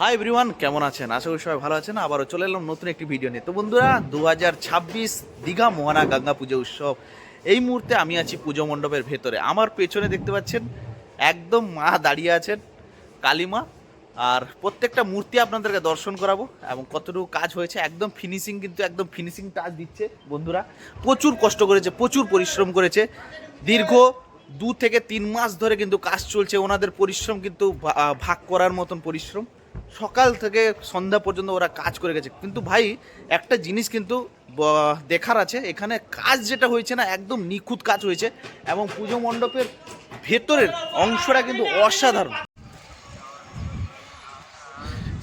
Hi everyone কেমন আছেন? আশা করি সবাই ভালো আছেন। আবারও চলে এলাম নতুন একটি ভিডিও নিয়ে। তো বন্ধুরা দু হাজার ছাব্বিশ দীঘা মোহনা গঙ্গা পুজো উৎসব, এই মুহূর্তে আমি আছি পুজো মণ্ডপের ভেতরে। আমার পেছনে দেখতে পাচ্ছেন, একদম মা দাঁড়িয়ে আছেন, কালীমা। আর প্রত্যেকটা মূর্তি আপনাদেরকে দর্শন করাবো এবং কতটুকু কাজ হয়েছে, একদম ফিনিশিং কিন্তু একদম ফিনিশিং টাচ দিচ্ছে বন্ধুরা। প্রচুর কষ্ট করেছে, প্রচুর পরিশ্রম করেছে। দীর্ঘ দু থেকে তিন মাস ধরে কিন্তু কাজ চলছে, ওনাদের পরিশ্রম কিন্তু ভাগ করার মতন পরিশ্রম। সকাল থেকে সন্ধ্যা পর্যন্ত ওরা কাজ করে গেছে। কিন্তু ভাই, একটা জিনিস কিন্তু দেখার আছে, এখানে কাজ যেটা হয়েছে না, একদম নিখুঁত কাজ হয়েছে এবং পুজো মণ্ডপের ভেতরের অংশটা কিন্তু অসাধারণ।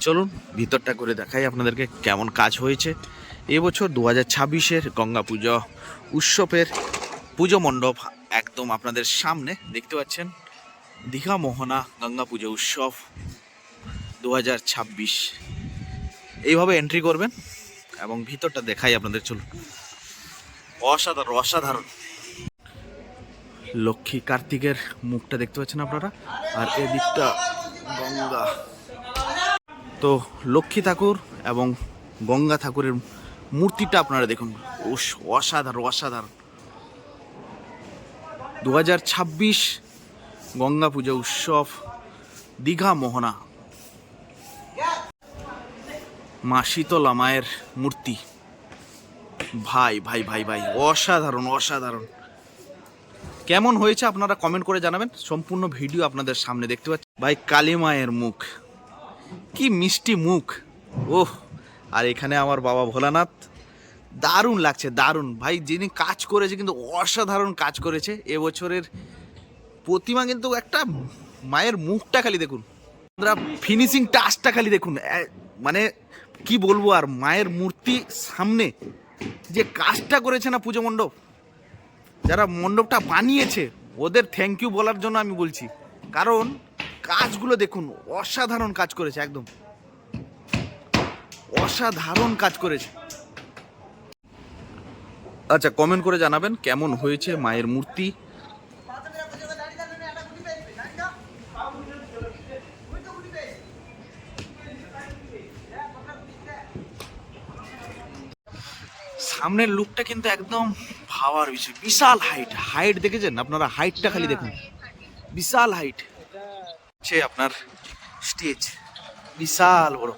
চলুন, ভিতরটা করে দেখাই আপনাদেরকে কেমন কাজ হয়েছে। এবছর দু হাজার ছাব্বিশের গঙ্গা পুজো উৎসবের পুজো মণ্ডপ একদম আপনাদের সামনে, দেখতে পাচ্ছেন? দীঘা মোহনা গঙ্গা পুজো উৎসব। দু হাজার ছাব্বিশ। এইভাবে এন্ট্রি করবেন এবং ভিতরটা দেখাই আপনাদের, চলুন। অসাধারণ অসাধারণ। লক্ষ্মী কার্তিকের মুখটা দেখতে পাচ্ছেন আপনারা, আর এদিকটা গঙ্গা। তো লক্ষ্মী ঠাকুর এবং গঙ্গা ঠাকুরের মূর্তিটা আপনারা দেখুন। অসাধারণ অসাধারণ। দু হাজার ছাব্বিশ গঙ্গা পুজো উৎসব দীঘা মোহনা। মা শীতলা মায়ের মূর্তি। ভাই ভাই ভাই ভাই, অসাধারণ অসাধারণ। কেমন হয়েছে আপনারা কমেন্ট করে জানাবেন। সম্পূর্ণ ভিডিও আপনাদের সামনে দেখতে পাচ্ছি। ভাই, কালী মায়ের মুখ। কি মিষ্টি মুখ। ওহ, আর এখানে আমার বাবা ভোলানাথ। দারুণ লাগছে, দারুণ। ভাই, যিনি কাজ করেছে কিন্তু অসাধারণ কাজ করেছে। এবছরের প্রতিমা কিন্তু একটা মায়ের মুখটা খালি দেখুন। ফিনিশিং টাচটা খালি দেখুন। মানে কি বলব আর মায়ের মূর্তি সামনে যে কাজটা করেছে না পুজো মণ্ডপ, যারা মণ্ডপটা বানিয়েছে, ওদের থ্যাংক ইউ বলার জন্য আমি বলছি। কারণ কাজগুলো দেখুন, অসাধারণ কাজ করেছে একদম। অসাধারণ কাজ করেছে। আচ্ছা কমেন্ট করে জানাবেন কেমন হয়েছে মায়ের মূর্তি? সামনের লুকটা কিন্তু একদম ভাবার বিষয়। বিশাল হাইট হাইট দেখেছেন? আপনারা হাইটটা খালি দেখুন। বিশাল হাইট সে আপনার স্টেজ বিশাল বড়।